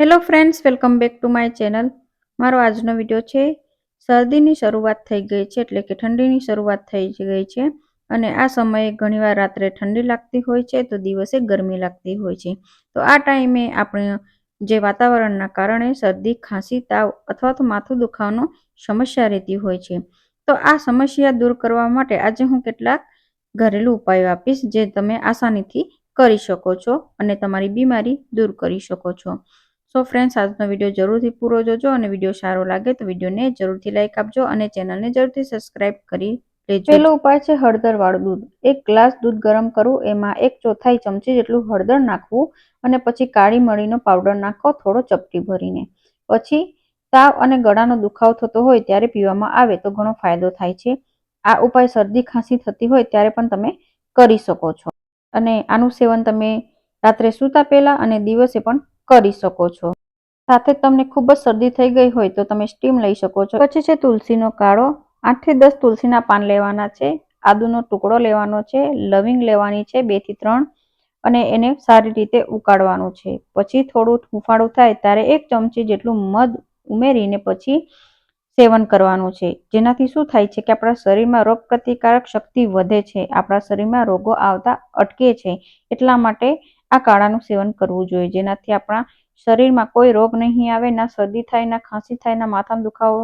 Hello friends welcome back to my channel મારો આજનો video છે, શરદીની શરૂઆત થઈ ગઈ છે, એટલે કે ઠંડીની શરૂઆત થઈ ગઈ છે. અને આ સમયે ઘણીવાર રાત્રે ઠંડી લાગતી હોય છે, તો દિવસે ગરમી લાગતી હોય છે. તો આ ટાઈમે આપણે જે વાતાવરણના કારણે શરદી, ખાંસી, તાવ અથવા તો માથું દુખાવાનો સમસ્યા રહેતી હોય છે. તો આ સમસ્યા દૂર કરવા માટે આજે હું કેટલાક ઘરેલું ઉપાયો આપીશ, જે તમે આસાનીથી કરી શકો છો અને તમારી બીમારી દૂર કરી શકો છો. સો ફ્રેન્ડ્સ આજનો વીડિયો જરૂરથી પૂરો જોજો અને વીડિયો સારો લાગે તો વિડીયોને જરૂરથી લાઇક આપજો અને ચેનલને જરૂરથી સબસ્ક્રાઇબ કરી લેજો. પહેલો ઉપાય છે હળદર વાળું દૂધ. એક ગ્લાસ દૂધ ગરમ કરવું એમાં એક ચોથાઈ ચમચી જેટલું હળદર નાખવું અને પછી કાળી મરીનો પાવડર નાખો, થોડો ચપટી ભરીને. પછી તાવ અને ગળાનો દુખાવો થતો હોય ત્યારે પીવામાં આવે તો ઘણો ફાયદો થાય છે. આ ઉપાય શરદી ખાંસી થતી હોય ત્યારે પણ તમે કરી શકો છો. અને આનું સેવન તમે રાત્રે સૂતા પહેલા અને દિવસે પણ કરી શકો છો. સાથે તમને ખૂબ જ શરદી થઈ ગઈ હોય તો તમે સ્ટીમ લઈ શકો છો. પછી છે તુલસીનો કાળો. આઠથી દસ તુલસીના પાન લેવાના છે. આદુનો ટુકડો લેવાનો છે. લવિંગ લેવાની છે બેથી ત્રણ. અને એને સારી રીતે ઉકાળવાનું છે. પછી થોડું હુંફાળું થાય ત્યારે એક ચમચી જેટલું મધ ઉમેરીને પછી સેવન કરવાનું છે. જેનાથી શું થાય છે કે આપણા શરીરમાં રોગ પ્રતિકારક શક્તિ વધે છે. આપણા શરીરમાં રોગો આવતા અટકે છે. એટલા માટે આ કાળાનું સેવન કરવું જોઈએ. જેનાથી આપણા શરીરમાં કોઈ રોગ નહીં આવે, ના શરદી થાય, ના ખાંસી થાય, ના માથાનો દુખાવો,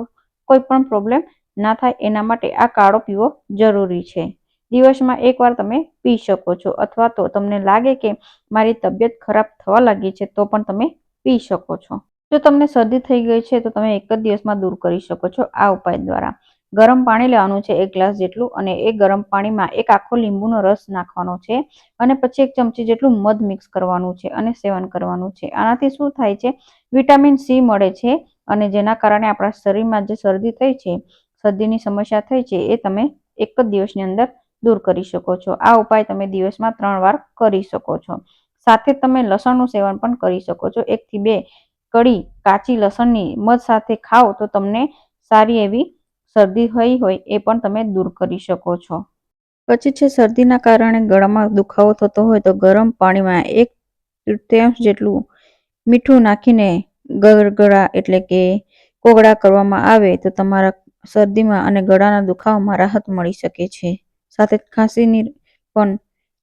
કોઈ પણ પ્રોબ્લેમ ના થાય, એના માટે આ કાળો પીવો જરૂરી છે. દિવસમાં એકવાર તમે પી શકો છો. અથવા તો તમને લાગે કે મારી તબિયત ખરાબ થવા લાગી છે, તો પણ તમે પી શકો છો. જો તમને શરદી થઈ ગઈ છે, તો તમે એક જ દિવસમાં દૂર કરી શકો છો આ ઉપાય દ્વારા. ગરમ પાણી લેવાનું છે એક ગ્લાસ જેટલું અને એ ગરમ પાણીમાં એક આખો લીંબુનો રસ નાખવાનો છે અને પછી એક ચમચી જેટલું મધ મિક્સ કરવાનું છે અને સેવન કરવાનું છે. આનાથી શું થાય છે? વિટામિન સી મળે છે અને જેના કારણે આપણા શરીરમાં જે શરદી થઈ છે, શરદીની સમસ્યા થઈ છે, એ તમે એક જ દિવસની અંદર દૂર કરી શકો છો. આ ઉપાય તમે દિવસમાં ત્રણ વાર કરી શકો છો. સાથે તમે લસણનું સેવન પણ કરી શકો છો. એકથી બે કડી કાચી લસણની મધ સાથે ખાઓ તો તમને સારી એવી શરદી થઈ હોય એ પણ તમે દૂર કરી શકો છો. પછી છે, શરદીના કારણે ગળામાં દુખાવો થતો હોય તો ગરમ પાણીમાં એક તૃતીયાંશ જેટલું મીઠું નાખીને ગળગળા એટલે કે કોગળા કરવામાં આવે તો તમારા શરદીમાં અને ગળાના દુખાવામાં રાહત મળી શકે છે. સાથે ખાંસીની પણ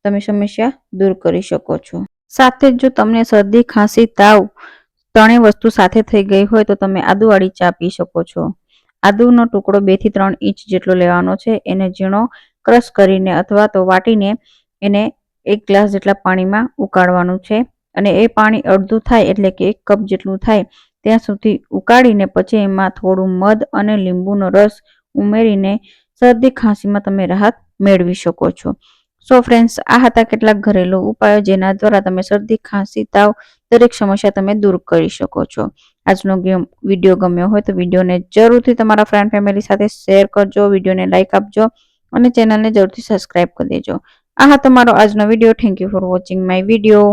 તમે સમસ્યા દૂર કરી શકો છો. સાથે જ તમને શરદી, ખાંસી, તાવ ત્રણેય વસ્તુ સાથે થઈ ગઈ હોય તો તમે આદુવાળી ચા પી શકો છો. આદુનો ટુકડો બેથી ત્રણ ઇંચ જેટલો લેવાનો છે. એને ઝીણો ક્રશ કરીને અથવા તો વાટીને એને એક ગ્લાસ જેટલા પાણીમાં ઉકાળવાનું છે. અને એ પાણી અડધું થાય એટલે કે એક કપ જેટલું થાય ત્યાં સુધી ઉકાળીને પછી એમાં થોડું મધ અને લીંબુનો રસ ઉમેરીને શરદી ખાંસીમાં તમે રાહત મેળવી શકો છો. સો ફ્રેન્ડ્સ આ હતા કેટલાક ઘરેલું ઉપાયો જેના દ્વારા તમે શરદી, ખાંસી, તાવ દરેક સમસ્યા તમે દૂર કરી શકો છો. આજનો વીડિયો ગમ્યો હોય તો વિડીયોને જરૂરથી તમારા ફ્રેન્ડ ફેમિલી સાથે શેર કરજો, વિડીયોને લાઇક આપજો અને ચેનલને જરૂરથી સબસ્ક્રાઇબ કરી દેજો. આ તમારો મારો આજનો video. Thank you for watching my video